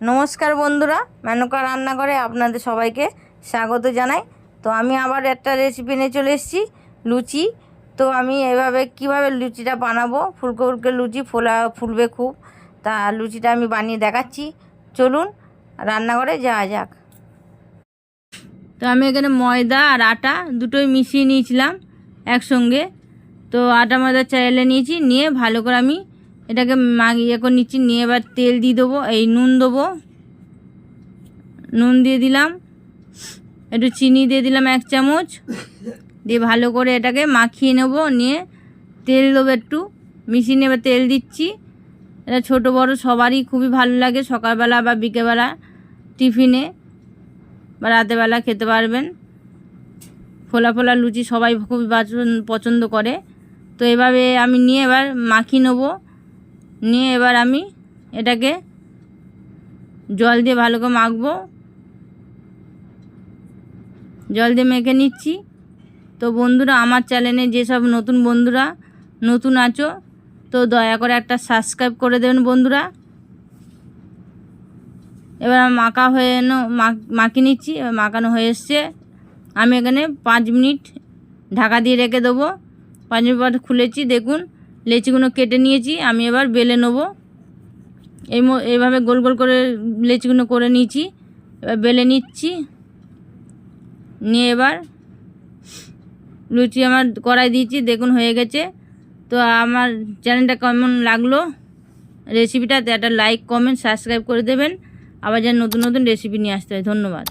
নমস্কার বন্ধুরা, মেনকা রান্নাঘরে আপনাদের সবাইকে স্বাগত জানাই। তো আমি আবার একটা রেসিপি নিয়ে চলে এসেছি, লুচি। তো আমি এভাবে কীভাবে লুচিটা বানাবো ফুলকো ফুলকে লুচি ফোলা ফুলবে খুব। তা লুচিটা আমি বানিয়ে দেখাচ্ছি। চলুন রান্নাঘরে যাওয়া যাক। তো আমি এখানে ময়দা আর আটা দুটোই মিশিয়ে নিয়েছিলাম একসঙ্গে। তো আটা ময়দা চাইলে নিয়েছি, নিয়ে ভালো করে আমি এটাকে মাগি ইয়ে করে নিচ্ছি নিয়ে এবার তেল দিয়ে দেবো, এই নুন দেবো। নুন দিয়ে দিলাম। একটু চিনি দিয়ে দিলাম এক চামচ। দিয়ে ভালো করে এটাকে মাখিয়ে নেব, নিয়ে তেল দেবো একটু। মিশিয়ে নেবে তেল দিচ্ছি। এটা ছোটো বড় সবারই খুবই ভালো লাগে, সকালবেলা বা বিকেলবেলা টিফিনে বা রাতেরবেলা খেতে পারবেন। ফোলা ফোলা লুচি সবাই খুবই পছন্দ করে। তো এভাবে আমি নিয়ে এবার মাখিয়ে নেব। নিয়ে এবার আমি এটাকে জল দিয়ে ভালো করে মাখবো। জল দিয়ে মেখে নিচ্ছি। তো বন্ধুরা, আমার চ্যানেলে যেসব নতুন বন্ধুরা, নতুন আছো, তো দয়া করে একটা সাবস্ক্রাইব করে দেবেন বন্ধুরা। এবার মাখা হয়ে মাখিয়ে নিচ্ছি। মাখানো হয়ে এসছে। আমি এখানে পাঁচ মিনিট ঢাকা দিয়ে রেখে দেবো। পাঁচ মিনিট পর খুলেছি, দেখুন। লেচিগুলো কেটে নিয়েছি, আমি এবার বেলে নেব। এই এইভাবে গোল গোল করে লেচিগুলো করে নিয়েছি, এবার বেলে নিচ্ছি। নিয়ে এবার লুচি আমার কড়াই দিয়েছি, দেখুন হয়ে গেছে। তো আমার চ্যানেলটা কেমন লাগল রেসিপিটা একটা লাইক, কমেন্ট, সাবস্ক্রাইব করে দেবেন। আবার যেন নতুন নতুন রেসিপি নিয়ে আসতে হয়, ধন্যবাদ।